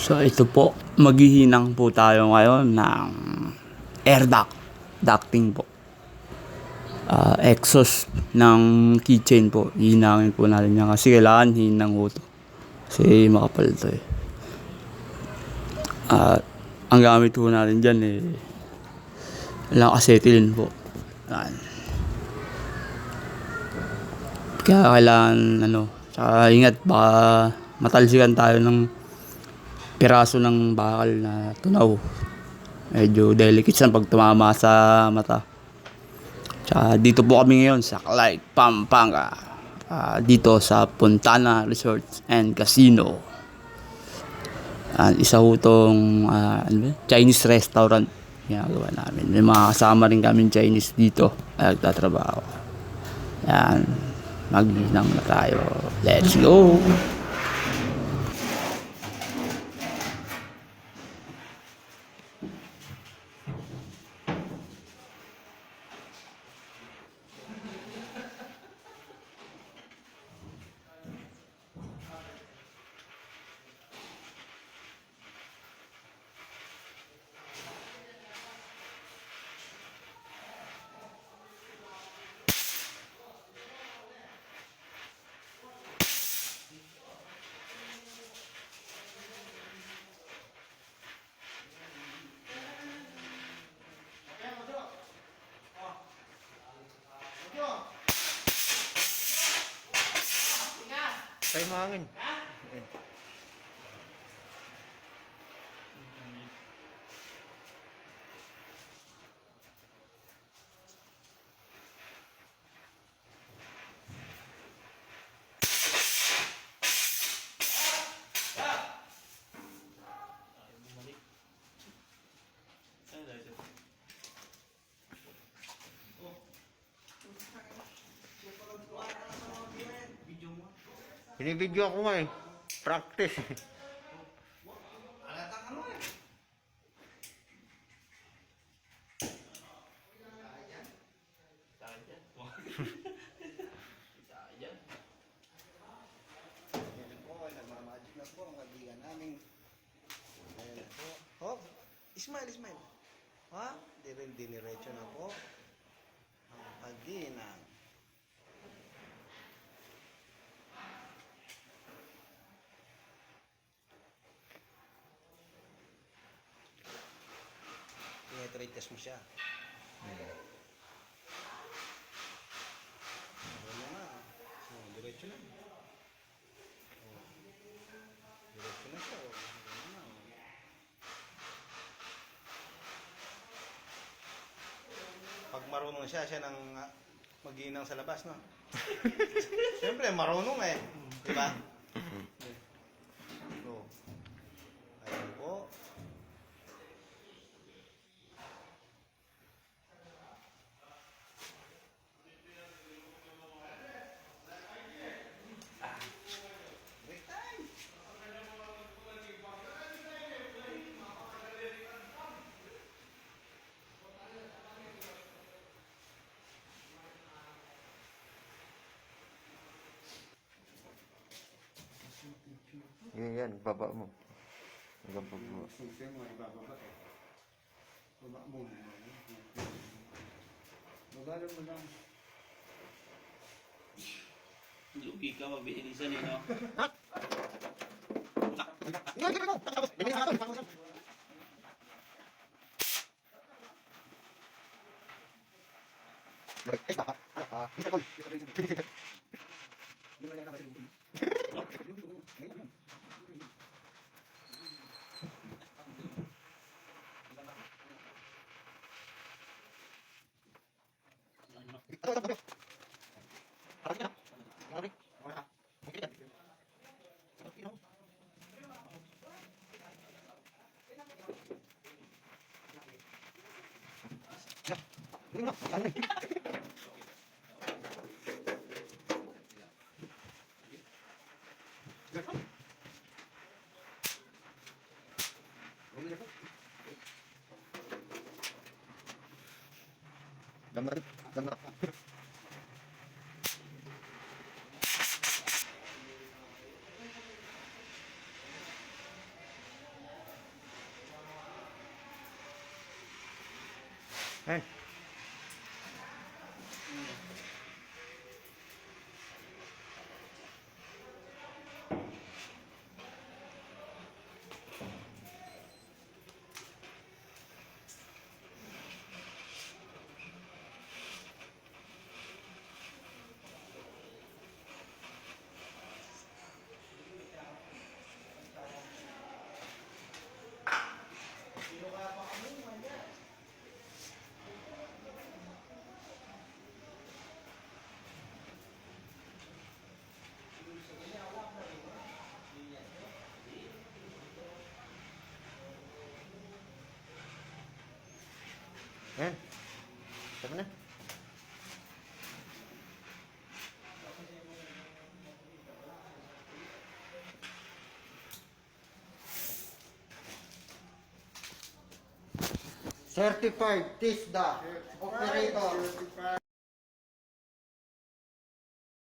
So ito po, maghihinang po tayo ngayon ng air duct, ducting po. Ah, exhaust ng keychain po, hihinangin po natin yan kasi kailangan hinang po to. Kasi makapal to eh. At ang gamit po natin dyan eh, lang acetylene po. Yan. Kaya kailangan ano, tsaka ingat baka matalsikan tayo ng piraso ng bakal na tunaw. Medyo delicate siya pag tumama sa mata. Tsaka dito po kami ngayon sa Clyde, Pampanga. Ah, dito sa Puntana Resort and Casino. Ah, isa ho tong ah, ano? Chinese restaurant ginagawa namin. May mga kasama rin kami Chinese dito ay nagtatrabaho. Yan. Maghinang na tayo. Let's go! Tayo mahangin. Binibidyo ako nga eh. Practice. po, nagmamagic na po ang kaibigan namin. Ayan po. Hop, smile, smile. Ha? Di rin diniretso na po. Ang kaginang. Test mo siya. Ano na. Oh, diretso lang. Diretso na siya. oh. Na, oh. Pag marunong siya, siya nang uh, maghinang sa labas, no? Siyempre, marunong eh. Di ba? So, ayun po. Break time! Yan. Baba mo. Hanggang baba. Siyempre mo, ibababa eh. Baba mo. Babalo mo lang. Lugi ka, mabilisan eh, no? Dama rin. Dama. Ayan. Ayan. Sabi na. Certified TISDA operator